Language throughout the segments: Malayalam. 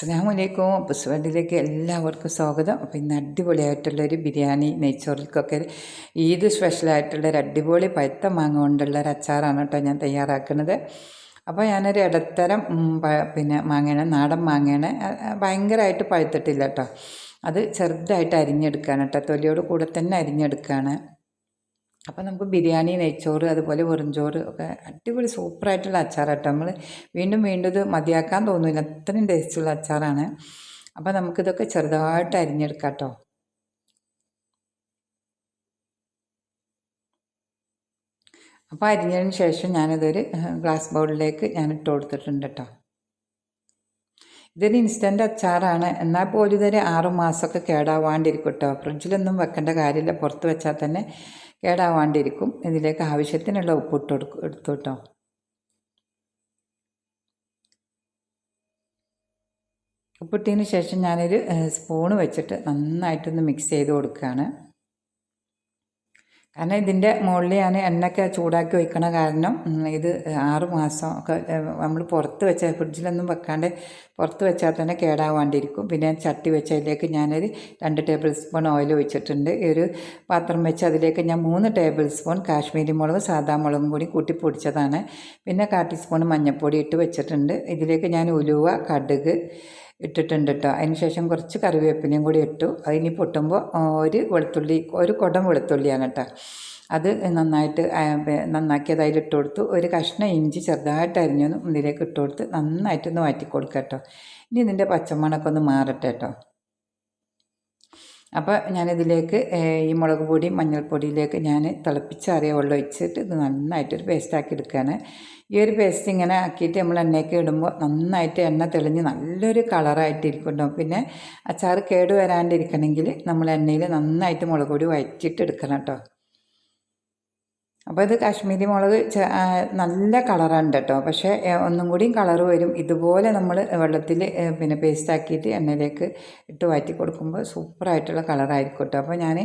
അസ്സാമലൈക്കും അപ്പസ് വേൾഡിലേക്ക് എല്ലാവർക്കും സ്വാഗതം. അപ്പോൾ ഇന്ന് അടിപൊളിയായിട്ടുള്ളൊരു ബിരിയാണി നെയ്ച്ചോറിൽക്കൊക്കെ ഈദ് സ്പെഷ്യലായിട്ടുള്ള ഒരു അടിപൊളി പഴുത്ത മാങ്ങ കൊണ്ടുള്ള ഒരു അച്ചാറാണ് കേട്ടോ ഞാൻ തയ്യാറാക്കുന്നത്. അപ്പോൾ ഞാനൊരു ഇടത്തരം പിന്നെ മാങ്ങയാണ് നാടൻ മാങ്ങയാണ് ഭയങ്കരമായിട്ട് പഴുത്തിട്ടില്ല കേട്ടോ. അത് ചെറുതായിട്ട് അരിഞ്ഞെടുക്കുകയാണ് കേട്ടോ. തൊലിയോട് കൂടെ തന്നെ അരിഞ്ഞെടുക്കുകയാണ് അപ്പോൾ നമുക്ക് ബിരിയാണി നെയ്ച്ചോറ് അതുപോലെ വെറുംചോറ് ഒക്കെ അടിപൊളി സൂപ്പറായിട്ടുള്ള അച്ചാറാട്ടോ. നമ്മൾ വീണ്ടും വീണ്ടും ഇത് മതിയാക്കാൻ തോന്നില്ല. അത്രയും ടേസ്റ്റുള്ള അച്ചാറാണ്. അപ്പോൾ നമുക്കിതൊക്കെ ചെറുതായിട്ട് അരിഞ്ഞെടുക്കാം കേട്ടോ അപ്പോൾ അരിഞ്ഞതിന് ശേഷം ഞാനിതൊരു ഗ്ലാസ് ബൗളിലേക്ക് ഞാൻ ഇട്ട് കൊടുത്തിട്ടുണ്ട് കേട്ടോ. ഇതൊരു ഇൻസ്റ്റന്റ് അച്ചാറാണ്. എന്നാൽ പോലും ഇതൊരു ആറ് മാസമൊക്കെ കേടാവാണ്ടിരിക്കും കേട്ടോ ഫ്രിഡ്ജിലൊന്നും വെക്കേണ്ട കാര്യമില്ല. പുറത്ത് വെച്ചാൽ തന്നെ കേടാവാണ്ടിരിക്കും. ഇതിലേക്ക് ആവശ്യത്തിനുള്ള ഉപ്പ് ഇട്ട് കൊടുക്കും എടുത്തു കേട്ടോ. ഉപ്പിട്ടതിന് ശേഷം ഞാനൊരു സ്പൂണ് വെച്ചിട്ട് നന്നായിട്ടൊന്ന് മിക്സ് ചെയ്ത് കൊടുക്കുകയാണ്. കാരണം ഇതിന്റെ മുകളിൽ ഞാൻ എണ്ണയൊക്കെ ചൂടാക്കി വയ്ക്കണ കാരണം ഇത് ആറ് മാസം ഒക്കെ നമ്മൾ പുറത്ത് വെച്ച ഫ്രിഡ്ജിലൊന്നും വെക്കാണ്ട് പുറത്ത് വെച്ചാൽ തന്നെ കേടാവാണ്ടിരിക്കും. പിന്നെ ചട്ടി വെച്ചതിലേക്ക് ഞാനൊരു രണ്ട് ടേബിൾ സ്പൂൺ ഓയിൽ ഒഴിച്ചിട്ടുണ്ട്. ഒരു പാത്രം വെച്ച് അതിലേക്ക് ഞാൻ മൂന്ന് ടേബിൾ സ്പൂൺ കാശ്മീരി മുളക് സാധാ മുളകും കൂടി കൂട്ടി പൊടിച്ചതാണ്. പിന്നെ കാ ടീസ്പൂൺ മഞ്ഞൾപ്പൊടി ഇട്ട് വെച്ചിട്ടുണ്ട്. ഇതിലേക്ക് ഞാൻ ഉലുവ കടുക് ഇട്ടിട്ടുണ്ട് കേട്ടോ അതിന് ശേഷം കുറച്ച് കറിവേപ്പിലയും കൂടി ഇട്ടു. അതിനി പൊട്ടുമ്പോൾ ഒരു വെളുത്തുള്ളി ഒരു കുടം വെളുത്തുള്ളിയാണ് കേട്ടോ. അത് നന്നായിട്ട് നന്നാക്കി അതിൽ ഇട്ട് കൊടുത്തു. ഒരു കഷ്ണം ഇഞ്ചി ചെറുതായിട്ട് അരിഞ്ഞൊന്ന് ഇതിലേക്ക് ഇട്ട് കൊടുത്ത് നന്നായിട്ടൊന്ന് മാറ്റി കൊടുക്കുക കേട്ടോ. ഇനി ഇതിന്റെ പച്ചമണക്കൊന്ന് മാറട്ടെ കേട്ടോ. അപ്പോൾ ഞാനിതിലേക്ക് ഈ മുളക് പൊടി മഞ്ഞൾപ്പൊടിയിലേക്ക് ഞാൻ തിളപ്പിച്ചാറിയ വെള്ളം ഒഴിച്ചിട്ട് ഇത് നന്നായിട്ടൊരു പേസ്റ്റാക്കി എടുക്കുകയാണ്. ഈ ഒരു പേസ്റ്റ് ഇങ്ങനെ ആക്കിയിട്ട് നമ്മൾ എണ്ണയൊക്കെ ഇടുമ്പോൾ നന്നായിട്ട് എണ്ണ തെളിഞ്ഞ് നല്ലൊരു കളറായിട്ടിരിക്കും കേട്ടോ പിന്നെ അച്ചാർ കേട് വരാണ്ടിരിക്കണമെങ്കിൽ നമ്മൾ എണ്ണയിൽ നന്നായിട്ട് മുളക് പൊടി വഴറ്റിയിട്ട് എടുക്കണം കേട്ടോ. അപ്പോൾ ഇത് കാശ്മീരി മുളക് നല്ല കളറാണ് കേട്ടോ. പക്ഷേ ഒന്നും കൂടിയും കളർ വരും. ഇതുപോലെ നമ്മൾ വെള്ളത്തിൽ പിന്നെ പേസ്റ്റ് ആക്കിയിട്ട് എണ്ണയിലേക്ക് ഇട്ട് വാറ്റി കൊടുക്കുമ്പോൾ സൂപ്പറായിട്ടുള്ള കളറായിരിക്കും കേട്ടോ. അപ്പോൾ ഞാൻ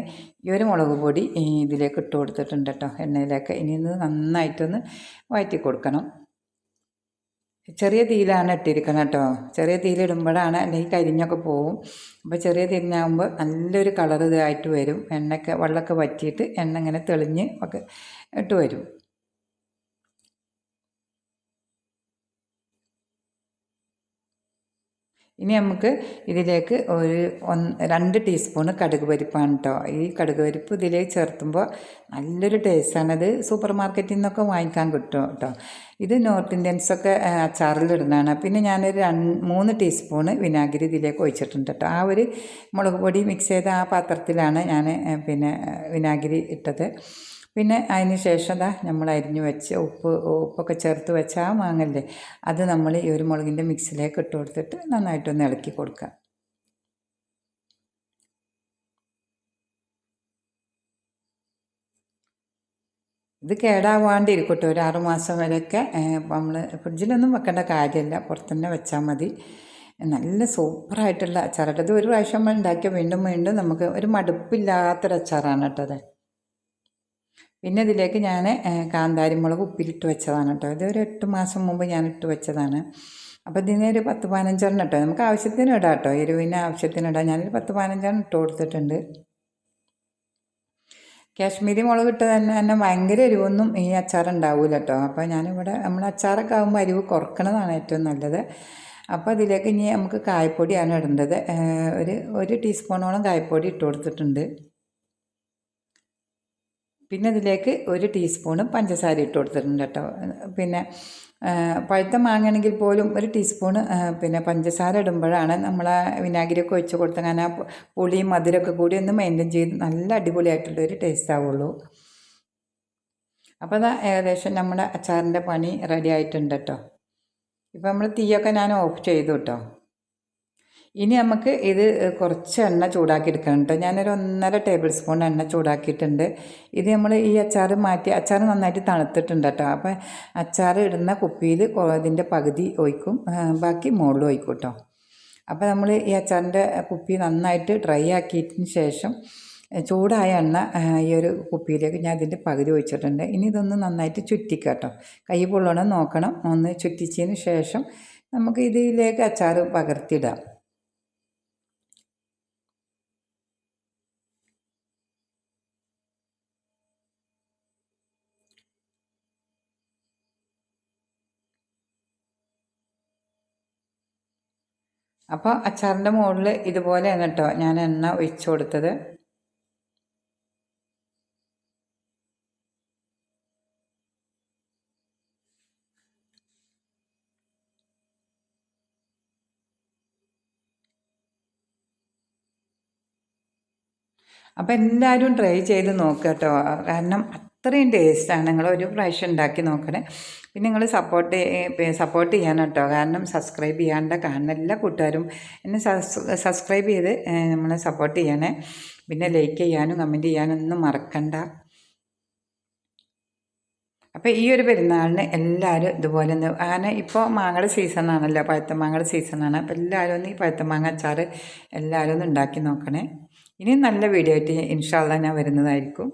ഈ ഒരു മുളക് പൊടി ഇതിലേക്ക് ഇട്ട് കൊടുത്തിട്ടുണ്ട് കേട്ടോ. എണ്ണയിലേക്ക്. ഇനി ഇത് നന്നായിട്ടൊന്ന് വാറ്റി കൊടുക്കണം. ചെറിയ തീയിലാണ് ഇട്ടിരിക്കണം കേട്ടോ. ചെറിയ തീയിലിടുമ്പോഴാണ് അല്ലെങ്കിൽ കരിഞ്ഞൊക്കെ പോവും. അപ്പോൾ ചെറിയ തീരിഞ്ഞാകുമ്പോൾ നല്ലൊരു കളർ ഇതായിട്ട് വരും. എണ്ണയൊക്കെ വെള്ളമൊക്കെ വറ്റിയിട്ട് എണ്ണ ഇങ്ങനെ തെളിഞ്ഞ് ഒക്കെ ഇട്ട് വരും. ഇനി നമുക്ക് ഇതിലേക്ക് ഒരു ഒന്ന് രണ്ട് ടീസ്പൂണ് കടുക് പരിപ്പാണ് കേട്ടോ ഈ കടുക് പരിപ്പ് ഇതിലേക്ക് ചേർത്തുമ്പോൾ നല്ലൊരു ടേസ്റ്റാണത് സൂപ്പർ മാർക്കറ്റിൽ നിന്നൊക്കെ വാങ്ങിക്കാൻ കിട്ടും കേട്ടോ ഇത് നോർത്ത് ഇന്ത്യൻസൊക്കെ അച്ചാറിലിടുന്നതാണ് പിന്നെ ഞാനൊരു രണ്ട് മൂന്ന് ടീസ്പൂണ് വിനാഗിരി ഇതിലേക്ക് ഒഴിച്ചിട്ടുണ്ട് കേട്ടോ ആ ഒരു മുളക് പൊടി മിക്സ് ചെയ്ത ആ പാത്രത്തിലാണ് ഞാൻ പിന്നെ വിനാഗിരി ഇട്ടത്. പിന്നെ അതിന് ശേഷം ദാ നമ്മൾ അരിഞ്ഞു വെച്ച് ഉപ്പ് ഉപ്പൊക്കെ ചേർത്ത് വെച്ച ആ മാങ്ങല്ലേ അത് നമ്മൾ ഈ ഒരു മുളകിന്റെ മിക്സിലേക്ക് ഇട്ട് കൊടുത്തിട്ട് നന്നായിട്ടൊന്ന് ഇളക്കി കൊടുക്കുക. ഇത് കേടാവാണ്ടിരിക്കട്ടെ. കേട്ടോ ഒരു ആറുമാസം വരെയൊക്കെ നമ്മൾ ഫ്രിഡ്ജിലൊന്നും വെക്കേണ്ട കാര്യമില്ല. പുറത്തുതന്നെ വെച്ചാൽ മതി. നല്ല സൂപ്പറായിട്ടുള്ള അച്ചാറായിട്ട് ഇത് ഒരു പ്രാവശ്യം നമ്മൾ ഉണ്ടാക്കിയാൽ വീണ്ടും വീണ്ടും നമുക്ക് ഒരു മടുപ്പില്ലാത്തൊരു അച്ചാറാണ് കേട്ടോ അത് പിന്നെ ഇതിലേക്ക് ഞാൻ കാന്താരി മുളക് ഉപ്പിലിട്ട് വെച്ചതാണ് കേട്ടോ. ഇത് ഒരു എട്ട് മാസം മുമ്പ് ഞാൻ ഇട്ട് വെച്ചതാണ്. അപ്പോൾ ഇതിന് ഒരു പത്ത് പതിനഞ്ചെണ്ണം ഇട്ടോ. നമുക്ക് ആവശ്യത്തിന് ഇടാം കേട്ടോ. എരിവിന് ആവശ്യത്തിന് ഇടാം. ഞാനൊരു പത്ത് പതിനഞ്ചെണ്ണം ഇട്ട് കൊടുത്തിട്ടുണ്ട്. കാശ്മീരി മുളക് ഇട്ട് തന്നെ തന്നെ ഭയങ്കര എരിവൊന്നും ഈ അച്ചാർ ഉണ്ടാവില്ല കേട്ടോ. അപ്പോൾ ഞാനിവിടെ നമ്മൾ അച്ചാറൊക്കെ ആകുമ്പോൾ അരിവ് കുറക്കണതാണ് ഏറ്റവും നല്ലത്. അപ്പോൾ അതിലേക്ക് ഇനി നമുക്ക് കായപ്പൊടിയാണ് ഇടേണ്ടത്. ഒരു ഒരു ടീസ്പൂണോളം കായപ്പൊടി ഇട്ട് കൊടുത്തിട്ടുണ്ട്. പിന്നെ ഇതിലേക്ക് ഒരു ടീസ്പൂണ് പഞ്ചസാര ഇട്ട് കൊടുത്തിട്ടുണ്ട് കേട്ടോ. പിന്നെ പഴുത്ത മാങ്ങയാണെങ്കിൽ പോലും ഒരു ടീസ്പൂണ് പിന്നെ പഞ്ചസാര ഇടുമ്പോഴാണ് നമ്മൾ വിനാഗിരിയൊക്കെ ഒഴിച്ച് കൊടുത്ത കാരണം ആ പുളിയും മധുരമൊക്കെ കൂടി ഒന്ന് മെയിന്റെയിൻ ചെയ്ത് നല്ല അടിപൊളിയായിട്ടുള്ള ഒരു ടേസ്റ്റ് ആവുള്ളൂ. അപ്പോൾ അതാ ഏകദേശം നമ്മുടെ അച്ചാറിന്റെ പണി റെഡി ആയിട്ടുണ്ട് കേട്ടോ. ഇപ്പോൾ നമ്മൾ തീയൊക്കെ ഞാൻ ഓഫ് ചെയ്തു കേട്ടോ. ഇനി നമുക്ക് ഇത് കുറച്ച് എണ്ണ ചൂടാക്കി എടുക്കണം കേട്ടോ. ഞാനൊരു ഒന്നര ടേബിൾ സ്പൂൺ എണ്ണ ചൂടാക്കിയിട്ടുണ്ട്. ഇത് നമ്മൾ ഈ അച്ചാർ മാറ്റി അച്ചാർ നന്നായിട്ട് തണുത്തിട്ടുണ്ട് കേട്ടോ. അപ്പോൾ അച്ചാർ ഇടുന്ന കുപ്പിയിൽ ഇതിന്റെ പകുതി ഒഴിക്കും ബാക്കി മുകളിൽ ഒഴിക്കും കേട്ടോ. അപ്പോൾ നമ്മൾ ഈ അച്ചാറിന്റെ കുപ്പി നന്നായിട്ട് ഡ്രൈ ആക്കിയതിന് ശേഷം ചൂടായ എണ്ണ ഈ ഒരു കുപ്പിയിലേക്ക് ഞാൻ ഇതിന്റെ പകുതി ഒഴിച്ചിട്ടുണ്ട്. ഇനി ഇതൊന്ന് നന്നായിട്ട് ചുറ്റിക്കാം കേട്ടോ. കൈ പൊള്ളണം നോക്കണം. ഒന്ന് ചുറ്റിച്ചതിന് ശേഷം നമുക്ക് ഇതിലേക്ക് അച്ചാർ പകർത്തിയിടാം അപ്പോൾ അച്ചാറിന്റെ മുകളിൽ ഇതുപോലെയാണ് കേട്ടോ ഞാൻ എണ്ണ ഒഴിച്ചു കൊടുത്തത്. അപ്പോൾ എല്ലാവരും ട്രൈ ചെയ്ത് നോക്കുക കേട്ടോ. കാരണം അത്രയും ടേസ്റ്റാണ്. നിങ്ങൾ ഒരു പ്രാവശ്യം ഉണ്ടാക്കി നോക്കണേ. പിന്നെ നിങ്ങൾ സപ്പോർട്ട് സപ്പോർട്ട് ചെയ്യാൻ കേട്ടോ കാരണം സബ്സ്ക്രൈബ് ചെയ്യാണ്ട കാണുന്ന എല്ലാ കൂട്ടുകാരും എന്നെ സബ്സ്ക്രൈബ് ചെയ്ത് നമ്മളെ സപ്പോർട്ട് ചെയ്യണേ. പിന്നെ ലൈക്ക് ചെയ്യാനും കമന്റ് ചെയ്യാനും ഒന്നും മറക്കണ്ട. അപ്പോൾ ഈ ഒരു പെരുന്നാളിന് എല്ലാവരും ഇതുപോലെ ഒന്ന് അങ്ങനെ ഇപ്പോൾ മാങ്ങയുടെ സീസണാണല്ലോ പഴുത്ത മാങ്ങയുടെ സീസണാണ് അപ്പോൾ എല്ലാവരും ഒന്ന് ഈ പഴുത്ത മാങ്ങ അച്ചാർ എല്ലാവരും ഒന്ന് ഉണ്ടാക്കി നോക്കണേ. ഇനി നല്ല വീഡിയോ ആയിട്ട് ഇൻഷാല്ല ഞാൻ വരുന്നതായിരിക്കും.